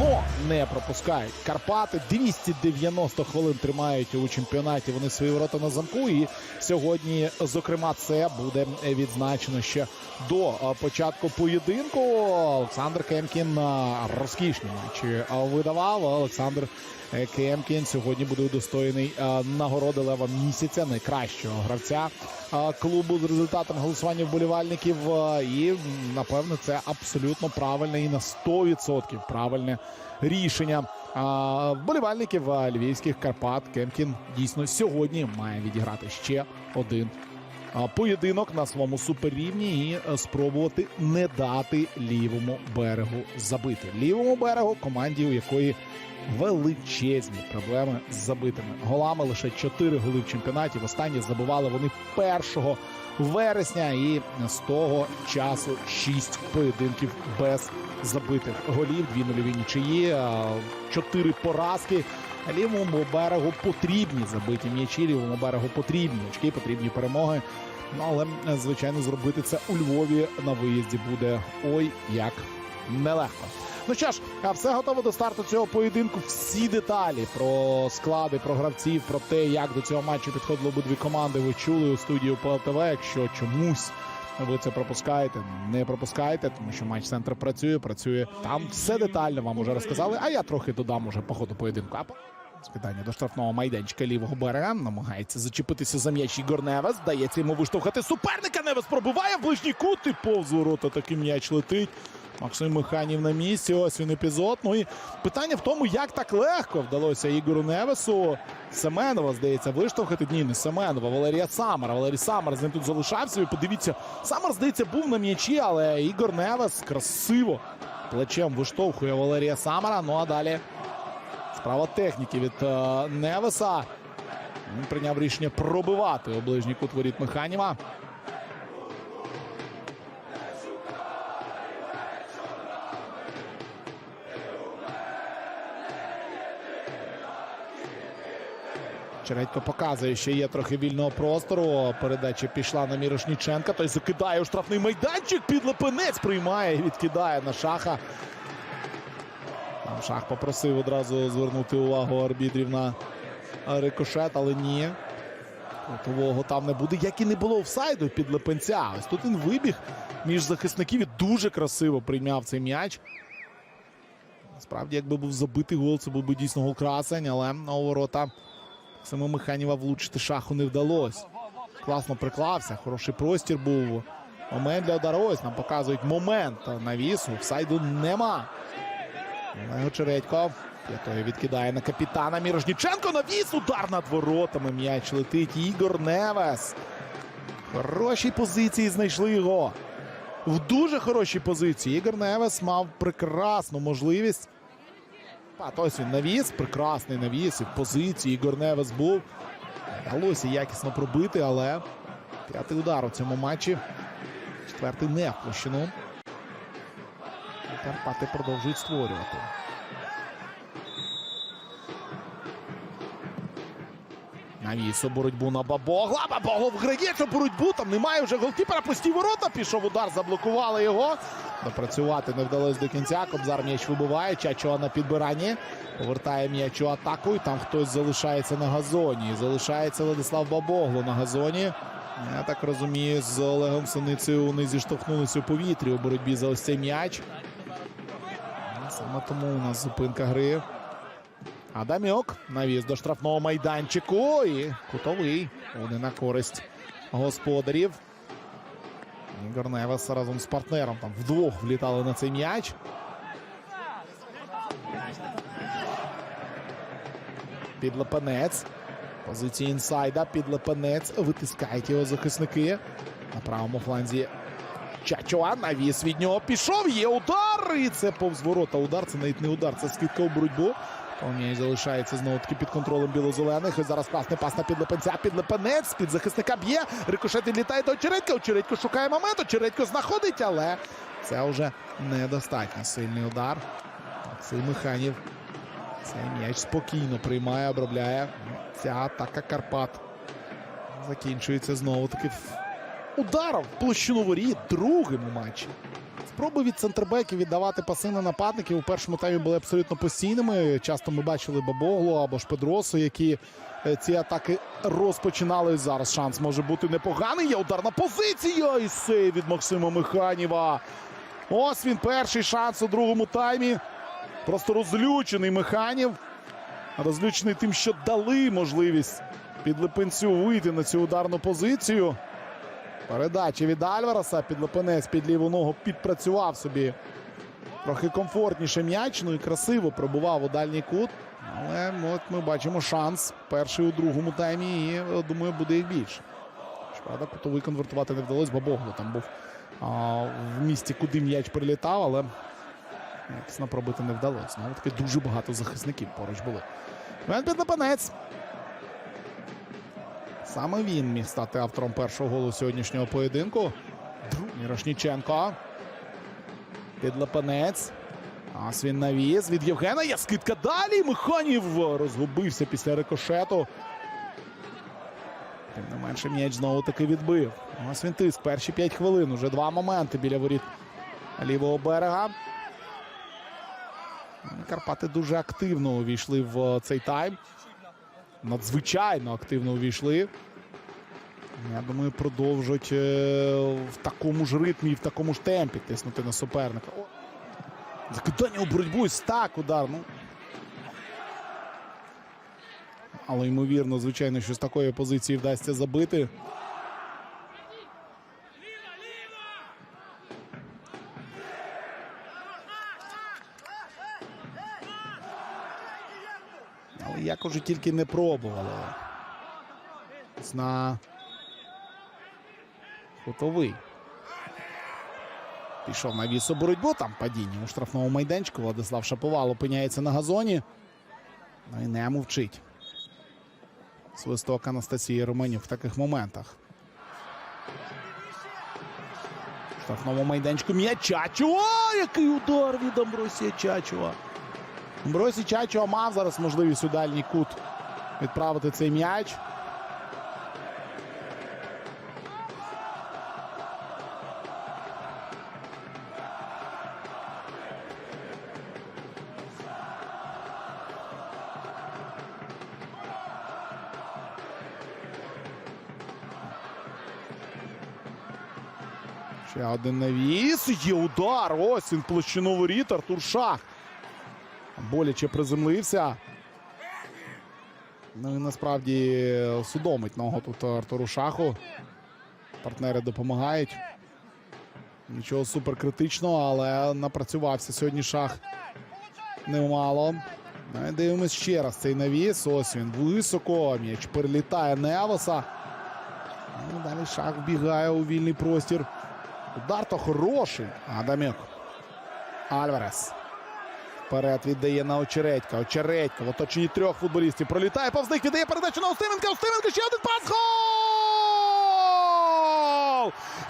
давно не пропускають. Карпати 290 хвилин тримають у чемпіонаті. Вони свої ворота на замку. І сьогодні, зокрема, це буде відзначено ще до початку поєдинку. Олександр Кемкін розкішні матчі видавав. Олександр Кемкін сьогодні буде удостоєний е, нагороди лева місяця найкращого гравця е, клубу з результатом голосування вболівальників. Е, І напевно це абсолютно правильне і на 100% правильне рішення. Вболівальників львівських Карпат Кемкін дійсно сьогодні має відіграти ще один поєдинок на своєму суперрівні і спробувати не дати лівому берегу забити. Лівому берегу команді, у якої величезні проблеми з забитими голами. Лише 4 голи в чемпіонаті. Востаннє забивали вони 1 вересня, і з того часу 6 поєдинків без забитих голів. Дві нульові нічиї, 4 поразки. Лівому берегу потрібні забиті м'ячі. Лівому берегу потрібні очки, потрібні перемоги. Ну але звичайно зробити це у Львові на виїзді буде ой як нелегко. Ну що ж, все готово до старту цього поєдинку. Всі деталі про склади, про гравців, про те, як до цього матчу підходили обидві команди. Ви чули у студії ПЛТВ. Якщо чомусь ви це пропускаєте, не пропускайте, тому що матч центр працює, працює там. Все детально вам уже розказали. А я трохи додам уже по ходу поєдинку. Скидання до штрафного майданчика лівого берега. Намагається зачепитися за м'яч Ігор Невес. Дається йому виштовхати суперника. Невес пробиває в ближній кут і повз ворота такий м'яч летить. Максим Миханів на місці. Ось він епізод. Ну і питання в тому, як так легко вдалося Ігору Невесу. Семенова, здається, виштовхати. Ні, не Семенова, Валерія Самара. Валерій Самар з ним тут залишався. І подивіться, Самар, здається, був на м'ячі, але Ігор Невес красиво плечем виштовхує Валерія Самара. Ну а далі Справа техніки від е, Невеса. Він прийняв рішення пробивати у ближній кут воріт Механіва. Чередько показує, що є трохи вільного простору. Передача пішла на Мірошніченка. Той закидає у штрафний майданчик. Підлепенець приймає і відкидає на шаха. Шах попросив одразу звернути увагу арбітрів на рикошет, але ні. Кутового там не буде, як і не було офсайду під Лепенця. Ось тут він вибіг між захисників і дуже красиво прийняв цей м'яч. Насправді, якби був забитий гол, це був би дійсно гол красень, але на ворота саме Механіва влучити шаху не вдалося. Класно приклався, хороший простір був. Момент для удару. Ось нам показують момент навісу. Офсайду нема. Олег Чередько. П'ятою відкидає на капітана Мірошніченко. Навіс удар над воротами. М'яч летить. Ігор Невес. Хороші позиції знайшли його. В дуже хорошій позиції. Ігор Невес мав прекрасну можливість. А ось він навіс. Прекрасний навіс. І в позиції Ігор Невес був. Вдалося якісно пробити, але п'ятий удар у цьому матчі. Четвертий не в площину. Карпати продовжують створювати. Навіс боротьбу на Бабогла. Бабогло вграє цю боротьбу. Там немає вже голкіпера. Пусті ворота. Пішов удар, заблокували його. Допрацювати не вдалося до кінця. Кобзар м'яч вибиває. Чачо на підбиранні. Повертає м'яч у атаку. І там хтось залишається на газоні. Залишається Владислав Бабогло на газоні. Я так розумію, з Олегом Синицею вони зіштовхнулися у повітрі у боротьбі за ось цей м'яч. Саме тому у нас зупинка гри. Адамюк навіз до штрафного майданчику і кутовий. Вони на користь господарів. Ігор Невес разом з партнером там вдвох влітали на цей м'яч. Підлепенець. Позиції інсайда. Підлепенець. Витискають його захисники. На правому фланзі Чачуа навіс від нього пішов. Є удар. І це повз ворота. Удар. Це навіть не удар, це скидка у боротьбу. М'яч залишається знову таки під контролем білозелених. І зараз класний пас на підлепенця. Підлепенець. Під захисника б'є. Рикошет відлітає до Очередька. Очередько шукає момент. Очередько знаходить, але це вже недостатньо сильний удар. Максим Механів. Цей м'яч спокійно приймає, обробляє. Ця атака Карпат. Закінчується знову таки ударом в площину воріт другим у матчі. Спроби від центрбеків віддавати паси на нападників у першому таймі були абсолютно постійними. Часто ми бачили Бабоглу або ж Педросу, які е, ці атаки розпочинали. Зараз шанс може бути непоганий. Є ударна позиція. І сейв від Максима Механіва. Ось він перший шанс у другому таймі. Просто розлючений Механів. Розлючений тим, що дали можливість підлипинцю вийти на цю ударну позицію. Передача від Альвареса. Підлипинець під ліву ногу підпрацював собі. Трохи комфортніше м'яч, ну і красиво пробував у дальній кут. Але от ми бачимо шанс. Перший у другому таймі. І е, думаю, буде їх більше. Щоправда, кутовий конвертувати не вдалося, Бабоглу там був а, в місті, куди м'яч прилітав, але якісно пробити не вдалося. Знову таки дуже багато захисників поруч були. Вен Підлипанець. Саме він міг стати автором першого голу сьогоднішнього поєдинку. Мірошніченко. Підлипанець. Ас він навіз від Євгена. Є скидка далі. Механів розгубився після рикошету. Тим не менше м'яч знову таки відбив. Ось він тиск. Перші 5 хвилин. Уже два моменти біля воріт лівого берега. Карпати дуже активно увійшли в цей тайм. Надзвичайно активно увійшли. Я думаю, продовжують е, в такому ж ритмі і в такому ж темпі тиснути на суперника. Закидання у боротьбу і стак удар. Ну. Але ймовірно, звичайно, що з такої позиції вдасться забити. Але як уже тільки не пробували. На Готовий. Пішов на віс у боротьбу. Там падіння у штрафному майданчику. Владислав Шаповал опиняється на газоні. Ну і не мовчить. Свисток Анастасії Романюк в таких моментах. В штрафному майданчику М'ячачова. Який удар від Амбросія Чачова. Амбросій Чачова мав зараз можливість у дальній кут відправити цей м'яч. Ще один навіс. Є удар. Ось він площину воріт. Артур Шах. Боляче приземлився. Ну і насправді судомить ногу тут Артуру Шаху. Партнери допомагають. Нічого суперкритичного, але напрацювався сьогодні шах немало. Ну Дивимось ще раз цей навіс. Ось він високо. М'яч перелітає Невоса. Ну, далі шах вбігає у вільний простір. Удар то хороший. Адамюк. Альварес. Вперед віддає на Очередька. Очередька в оточенні трьох футболістів. Пролітає повз них, віддає передачу на Устименка. Устименка ще один пас. Гол!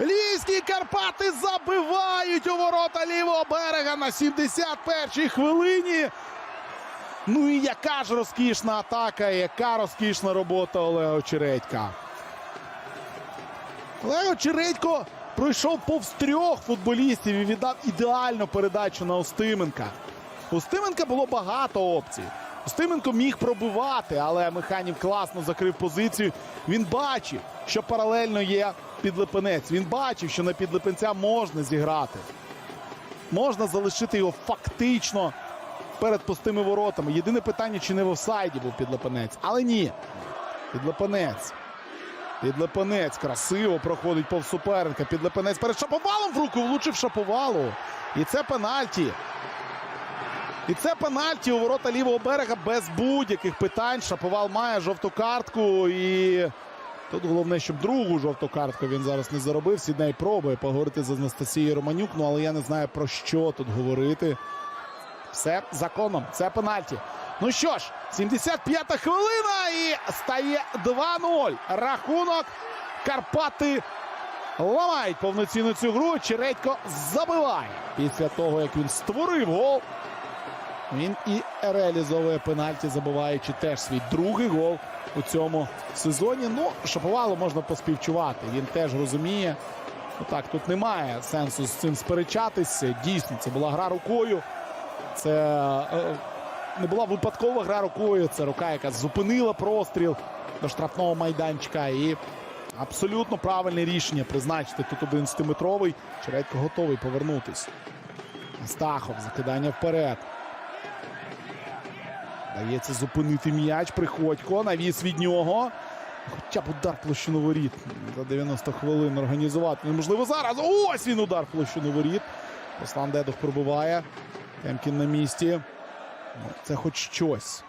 Львівські Карпати забивають у ворота лівого берега на 71-й хвилині. Ну і яка ж розкішна атака, яка розкішна робота Олега Очередька. Олег Очередько пройшов повз трьох футболістів і віддав ідеальну передачу на Устименка. У Устименка було багато опцій. Устименко міг пробивати, але Механів класно закрив позицію. Він бачив, що паралельно є підлипенець. Він бачив, що на підлипенця можна зіграти. Можна залишити його фактично перед пустими воротами. Єдине питання, чи не в офсайді був підлипенець. Але ні. Підлипенець. Підлепенець красиво проходить повз суперника. Підлепенець перед Шаповалом в руку влучив Шаповалу. І це пенальті. І це пенальті у ворота лівого берега без будь-яких питань. Шаповал має жовту картку. І тут головне, щоб другу жовту картку він зараз не заробив. Сідней пробує поговорити з Анастасією Романюк. Ну але я не знаю про що тут говорити. Все законом. Це пенальті. Ну що ж, 75-та хвилина і стає 2-0. Рахунок. Карпати ламають повноцінну цю гру. Чередько забиває. Після того, як він створив гол. Він і реалізовує пенальті, забиваючи теж свій другий гол у цьому сезоні. Ну, Шаповалу можна поспівчувати. Він теж розуміє, Так, тут немає сенсу з цим сперечатися. Дійсно, це була гра рукою. Це е, не була випадкова гра рукою. Це рука, яка зупинила простріл до штрафного майданчика. І абсолютно правильне рішення призначити тут 11-метровий. Чередько готовий повернутись. Астахов, закидання вперед. Дається зупинити м'яч. Приходько. Навіс від нього. Хоча б удар площину воріт. За 90 хвилин організувати неможливо зараз. Ось він удар площину воріт. Руслан Дедух пробиває. Темкін на місці. Ну, Це хоч щось.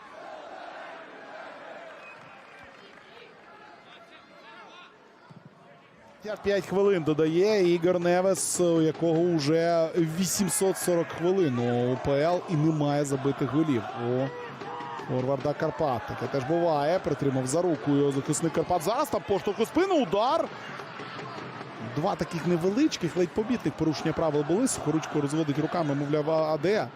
П'ять хвилин додає Ігор Невес, у якого вже 840 хвилин у УПЛ і немає забитих голів. У Форварда Карпат. Таке теж буває. Притримав за руку його захисник Карпат. Зараз там поштовх у спину. Удар. Два таких невеличких, ледь побітних порушення правил були. Сухоручко розводить руками, мовляв, Аде.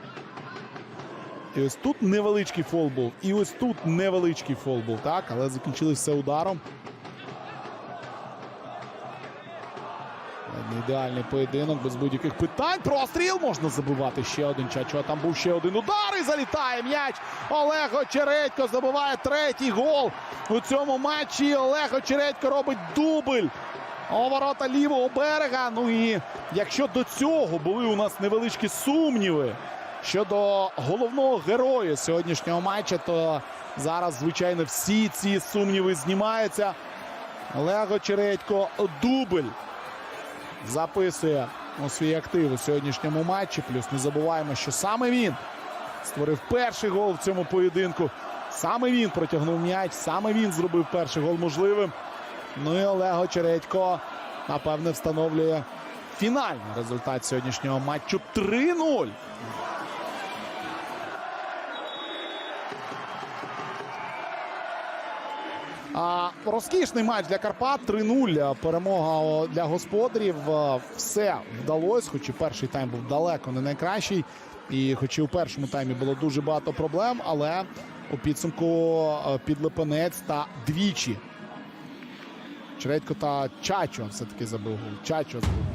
І ось тут невеличкий фол був. І ось тут невеличкий фол був. Так, але закінчилися ударом. Ідеальний поєдинок без будь-яких питань. Простріл можна забивати ще один Чачо. Там був ще один удар і залітає м'яч. Олег Очередько забиває третій гол у цьому матчі. Олег Очередько робить дубль. У ворота лівого берега. Ну і якщо до цього були у нас невеличкі сумніви щодо головного героя сьогоднішнього матча, то зараз, звичайно, всі ці сумніви знімаються. Олег Очередько дубль записує у свій актив у сьогоднішньому матчі. Плюс не забуваємо, що саме він створив перший гол в цьому поєдинку. Саме він протягнув м'яч, саме він зробив перший гол можливим. Ну і Олег Очередько, напевне, встановлює фінальний результат сьогоднішнього матчу 3-0. Розкішний матч для Карпат. 3-0. Перемога для господарів. Все вдалося, хоч і перший тайм був далеко не найкращий. І хоч і у першому таймі було дуже багато проблем, але у підсумку підлепенець та двічі. Чередько та Чачо все-таки забив. Чачо забив.